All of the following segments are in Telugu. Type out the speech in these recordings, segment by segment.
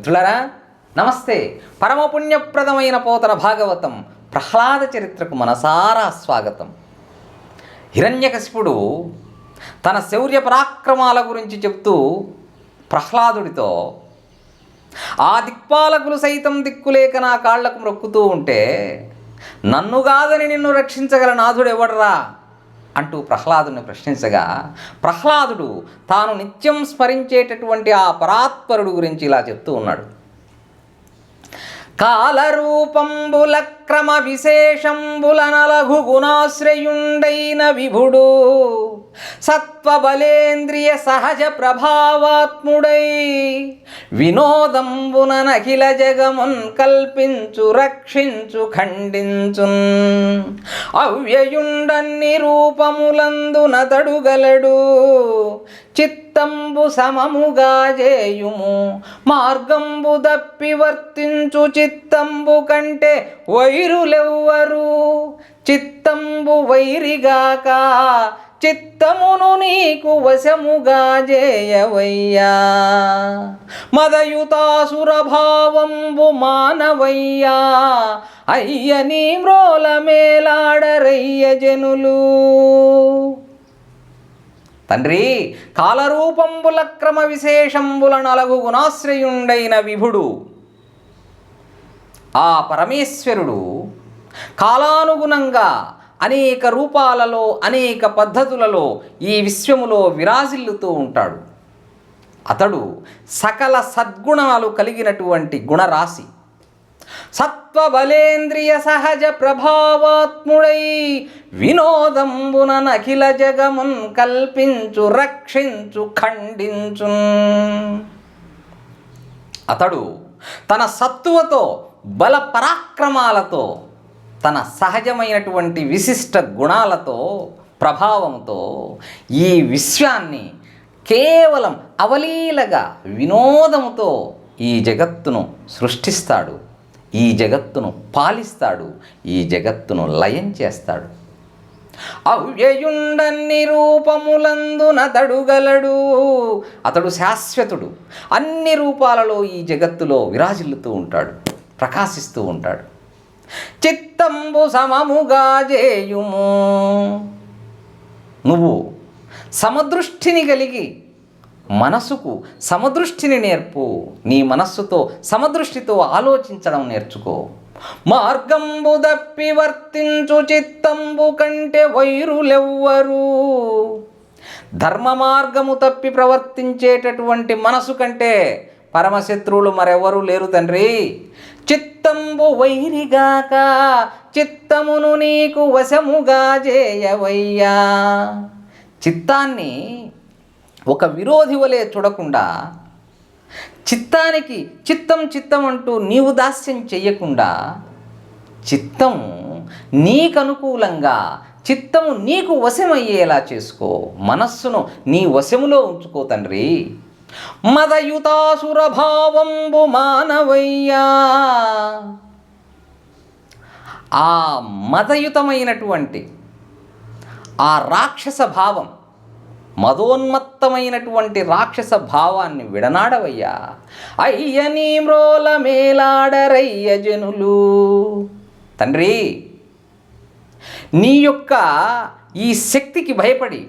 మిత్రులరా నమస్తే. పరమపుణ్యప్రదమైన పోతన భాగవతం ప్రహ్లాద చరిత్రకు మనసారా స్వాగతం. హిరణ్యకశిపుడు తన శౌర్య పరాక్రమాల గురించి చెప్తూ ప్రహ్లాదుడితో ఆ దిక్పాలకులు సైతం దిక్కులేక నా కాళ్ళకు మ్రొక్కుతూ ఉంటే నన్ను కాదని నిన్ను రక్షించగల నాథుడు ఎవడరా అంటూ ప్రహ్లాదుని ప్రశ్నించగా ప్రహ్లాదుడు తాను నిత్యం స్మరించేటటువంటి ఆ పరాత్పరుడు గురించి ఇలా చెప్తూ ఉన్నాడు. కాలరూపంబుల క్రమ విశేషంబుల నలఘు గుణాశ్రయుండైన విభుడు సత్వబలేంద్రియ సహజ ప్రభావాత్ముడై వినోదంబున నఖిల జగమున్ కల్పించు రక్షించు ఖండించున్. అవ్యయుండన్ని రూపములందున తడుగలడు చిత్తంబు సమముగా చేయుము మార్గంబు దప్పి వర్తించు చిత్తంబు కంటే వైరులెవ్వరు చిత్తంబు వైరిగాక చిత్తమును నీకు వశముగా జేయవయ్యా. మదయుతాసురభావంబు మానవయ్యా. అయ్య నీ మ్రోల మేలాడరయ్య జనులు. తండ్రి కాలరూపంబుల క్రమ విశేషంబుల నలగు గుణాశ్రయుండైన విభుడు. ఆ పరమేశ్వరుడు కాలానుగుణంగా అనేక రూపాలలో అనేక పద్ధతులలో ఈ విశ్వములో విరాజిల్లుతూ ఉంటాడు. అతడు సకల సద్గుణాలు కలిగినటువంటి గుణరాశి. సత్వబలేంద్రియ సహజ ప్రభావాత్ముడై వినోదంబున నఖిల జగమున్ కల్పించు రక్షించు ఖండించు అతడు తన సత్తువతో బల పరాక్రమాలతో తన సహజమైనటువంటి విశిష్ట గుణాలతో ప్రభావంతో ఈ విశ్వాన్ని కేవలం అవలీలగా వినోదముతో ఈ జగత్తును సృష్టిస్తాడు. ఈ జగత్తును పాలిస్తాడు. ఈ జగత్తును లయం చేస్తాడు. అవ్యయుండన్ని రూపములందున తడుగలడు అతడు శాశ్వతుడు. అన్ని రూపాలలో ఈ జగత్తులో విరాజిల్లుతూ ఉంటాడు. ప్రకాశిస్తూ ఉంటాడు. చిత్తంబు సమముగా చేయుము. నువ్వు సమదృష్టిని కలిగి మనసుకు సమదృష్టిని నేర్పు. నీ మనస్సుతో సమదృష్టితో ఆలోచించడం నేర్చుకో. మార్గంబు దప్పి వర్తించు చిత్తంబు కంటే వైరులెవ్వరు. ధర్మ మార్గము తప్పి ప్రవర్తించేటటువంటి మనసు కంటే పరమశత్రువులు మరెవరూ లేరు తండ్రి. చిత్తంబు వైరిగాక చిత్తమును నీకు వశముగా చేయవయ్యా చిత్తాన్ని ఒక విరోధి వలె చూడకుండా చిత్తానికి చిత్తం చిత్తం అంటూ నీవు దాస్యం చెయ్యకుండా చిత్తం నీకు అనుకూలంగా చిత్తము నీకు వశమయ్యేలా చేసుకో. మనస్సును నీ వశములో ఉంచుకో తండ్రి. మదయుతాసురభావంబు మానవయ్యా. ఆ మదయుతమైనటువంటి ఆ రాక్షస భావం మదోన్మత్తమైనటువంటి రాక్షస భావాన్ని విడనాడవయ్యా. అయ్య నీ మ్రోల మేలాడరయ్య జనులు. తండ్రి నీ యొక్క ఈ శక్తికి భయపడి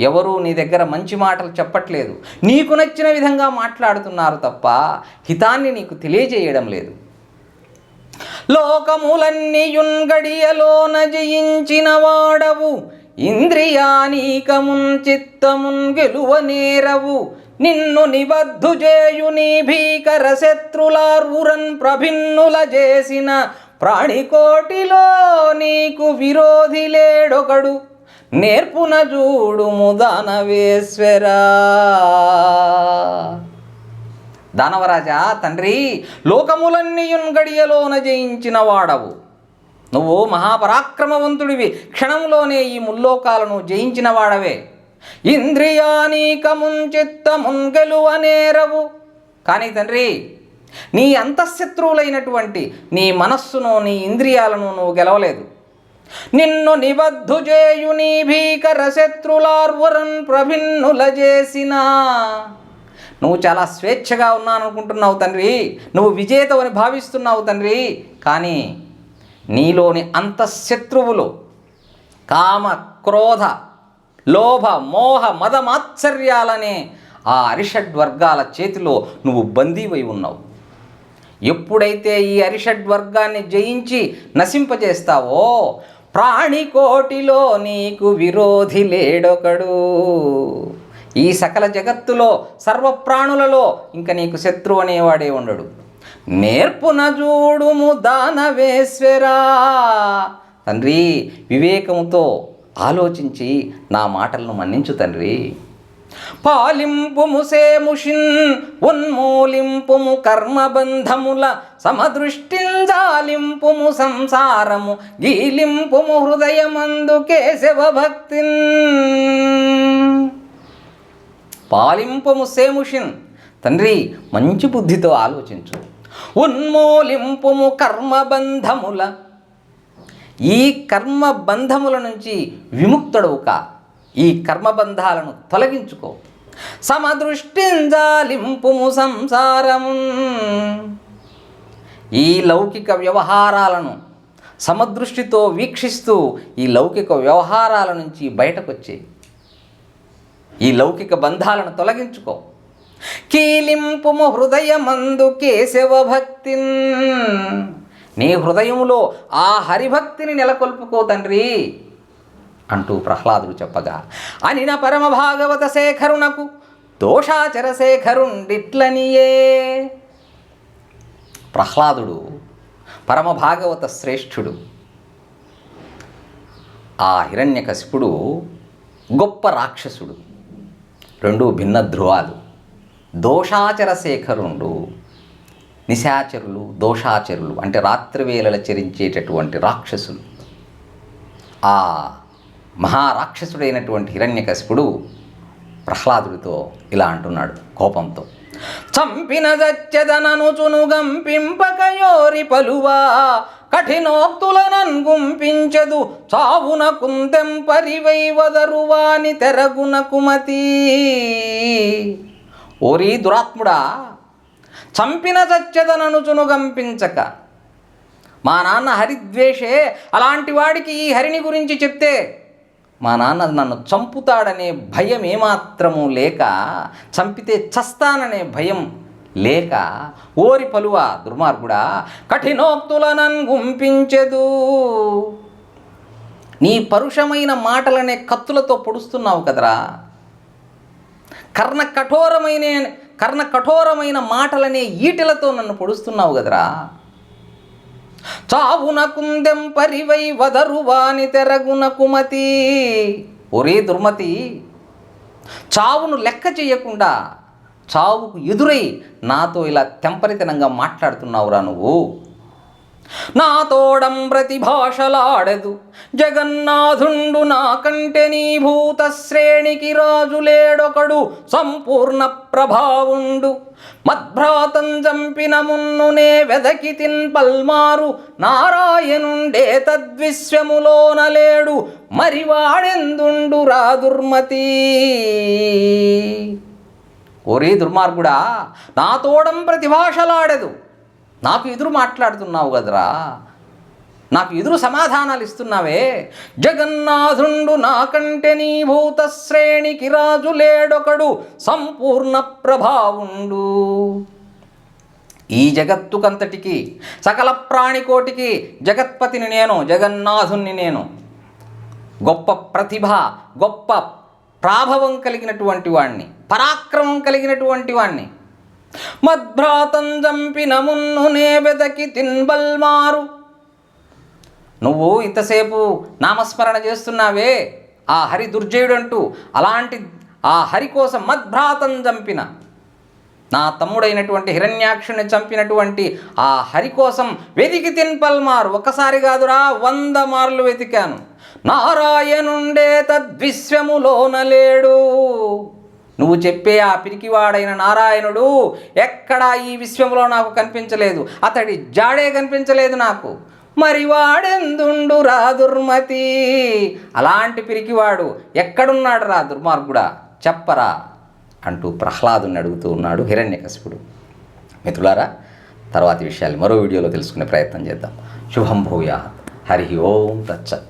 ఎవరు నీ దగ్గర మంచి మాటలు చెప్పట్లేదు. నీకు నచ్చిన విధంగా మాట్లాడుతున్నారు తప్ప హితాన్ని నీకు తెలియజేయడం లేదు. లోకములన్నీయున్ గడియలోన జయించిన వాడవు. ఇంద్రియానీకమున్ చిత్తమున్ గెలువ నేరవు. నిన్ను నిబద్ధు చేయు నీ భీకర శత్రులార్వురన్ ప్రభిన్నుల చేసిన ప్రాణికోటిలో నీకు విరోధి లేడొకడు. నేర్పున చూడుము దానవేశ్వరా. దానవరాజా తండ్రి లోకములన్నీయున్ గడియలోన జయించిన వాడవు. నువ్వు మహాపరాక్రమవంతుడివి. క్షణంలోనే ఈ ముల్లోకాలను జయించిన వాడవే. ఇంద్రియానీకమున్ చిత్తమున్ గెలువనేరవు కానీ తండ్రి నీ అంతఃశత్రువులైనటువంటి నీ మనస్సును నీ ఇంద్రియాలను నువ్వు గెలవలేదు. నిన్ను నిబద్ధు చేయుని భీకర శత్రులార్వరన్ ప్రభిన్నుల చేసిన. నువ్వు చాలా స్వేచ్ఛగా ఉన్నాను అనుకుంటున్నావు తండ్రి. నువ్వు విజేతవని భావిస్తున్నావు తండ్రి. కానీ నీలోని అంతఃశత్రువులు కామ క్రోధ లోభ మోహ మదమాత్సర్యాలనే ఆ అరిషడ్ వర్గాల చేతిలో నువ్వు బందీవై ఉన్నావు. ఎప్పుడైతే ఈ అరిషడ్ వర్గాన్ని జయించి నశింపజేస్తావో ప్రాణికోటిలో నీకు విరోధి లేడొకడు. ఈ సకల జగత్తులో సర్వప్రాణులలో ఇంక నీకు శత్రువు అనేవాడే ఉండడు. నేర్పున చూడుము దానవేశ్వరా. తండ్రి వివేకముతో ఆలోచించి నా మాటలను మన్నించు తండ్రి. పాలింపుము సేముషిన్ ఉన్మూలింపుము కర్మబంధముల సమదృష్టింజాలింపుము సంసారము గీలింపుము హృదయమందు కేశవ భక్తిన్. పాలింపము సేముషిన్ తండ్రి మంచి బుద్ధితో ఆలోచించు. ఉన్మూలింపుము కర్మబంధముల ఈ కర్మ బంధముల నుంచి విముక్తుడవు కా ఈ కర్మబంధాలను తొలగించుకో. సమదృష్టింజాలింపుము సంసారము ఈ లౌకిక వ్యవహారాలను సమదృష్టితో వీక్షిస్తూ ఈ లౌకిక వ్యవహారాల నుంచి బయటకు వచ్చేయి ఈ లౌకిక బంధాలను తొలగించుకో. కీలింపుము హృదయమందు కేశవ భక్తిన్. నీ హృదయములో ఆ హరిభక్తిని నెలకొల్పుకో తండ్రి. అంటూ ప్రహ్లాదుడు చెప్పగా అనిన పరమ భాగవత శేఖరునకు దోషాచర శేఖరుండిట్లనియే. ప్రహ్లాదుడు పరమభాగవత శ్రేష్ఠుడు ఆ హిరణ్యకశిపుడు గొప్ప రాక్షసుడు రెండు భిన్న ధ్రువాలు దోషాచర శేఖరుండు నిశాచరులు దోషాచరులు అంటే రాత్రివేళల చరించేటటువంటి రాక్షసులు. ఆ మహారాక్షసుడైనటువంటి హిరణ్యకశిపుడు ప్రహ్లాదుడితో ఇలా అంటున్నాడు కోపంతో. చంపిన జచ్చదననుచును గంపింపకయోరి పలువా కఠినోక్తులనన్ గుంపించదు చావున కుందెంపరివై వదరువాని తెరగున కుమతి. ఓరి దురాత్ముడా చంపిన చచ్చదననుచును గంపించక. మా నాన్న హరిద్వేషే అలాంటి వాడికి ఈ హరిని గురించి చెప్తే మా నాన్న నన్ను చంపుతాడనే భయం ఏమాత్రము లేక చంపితే చస్తాననే భయం లేక ఓరి పలువ దుర్మార్గుడా కఠినోక్తులనన్ గుంపించెదు. నీ పరుషమైన మాటలనే కత్తులతో పొడుస్తున్నావు కదరా. కర్ణ కఠోరమైన కర్ణ కఠోరమైన మాటలనే ఈటెలతో నన్ను పొడుస్తున్నావు కదరా. చావున కుందెం పరివై వదరువాని తెరగున కుమతి. ఒరే దుర్మతి చావును లెక్క చేయకుండా చావుకు ఎదురై నాతో ఇలా తెంపరితనంగా మాట్లాడుతున్నావురా నువ్వు. నా తోడం ప్రతిభాషలాడదు. జగన్నాథుండు నా కంటే నీ భూతశ్రేణికి రాజులేడొకడు సంపూర్ణ ప్రభావుండు. మద్భ్రాతం చంపిన మున్నునే వెదకి తిన్ పల్మారు. నారాయణుండే తద్విశ్వములోన లేడు. మరి వాడెందుండు రా దుర్మతి? ఒరే దుర్మార్గుడా నా తోడం ప్రతిభాషలాడదు. నాకు ఎదురు మాట్లాడుతున్నావు కదరా. నాకు ఎదురు సమాధానాలు ఇస్తున్నావే. జగన్నాథుండు నాకంటే నీ భూత శ్రేణికి రాజు లేడొకడు సంపూర్ణ ప్రభావుండు. ఈ జగత్తుకంతటికి సకల ప్రాణికోటికి జగత్పతిని నేను జగన్నాథుణ్ణి నేను. గొప్ప ప్రతిభ గొప్ప ప్రాభవం కలిగినటువంటి వాణ్ణి పరాక్రమం కలిగినటువంటి వాణ్ణి. మద్భ్రాతం చంపిన మున్నునే వెదకి తిన్బల్మారు. నువ్వు ఇంతసేపు నామస్మరణ చేస్తున్నావే? ఆ హరి దుర్జయుడు అంటూ అలాంటి ఆ హరి కోసం మద్భ్రాతం చంపిన నా తమ్ముడైనటువంటి హిరణ్యాక్షుని చంపినటువంటి ఆ హరి కోసం వెతికి తిన్పల్మారు ఒకసారి కాదురా వంద మార్లు వెతికాను. నారాయణుండే తద్విశ్వములోనలేడు లేడు. నువ్వు చెప్పే ఆ పిరికివాడైన నారాయణుడు ఎక్కడా ఈ విశ్వంలో నాకు కనిపించలేదు. అతడి జాడే కనిపించలేదు నాకు. మరి వాడెందుండు రా దుర్మతి? అలాంటి పిరికివాడు ఎక్కడున్నాడు రా దుర్మార్గుడా? చెప్పరా? అంటూ ప్రహ్లాదుని అడుగుతూ ఉన్నాడు హిరణ్యకశిపుడు. మిత్రులారా తర్వాతి విషయాలు మరో వీడియోలో తెలుసుకునే ప్రయత్నం చేద్దాం. శుభం భూయా హరి ఓం తచ్చత్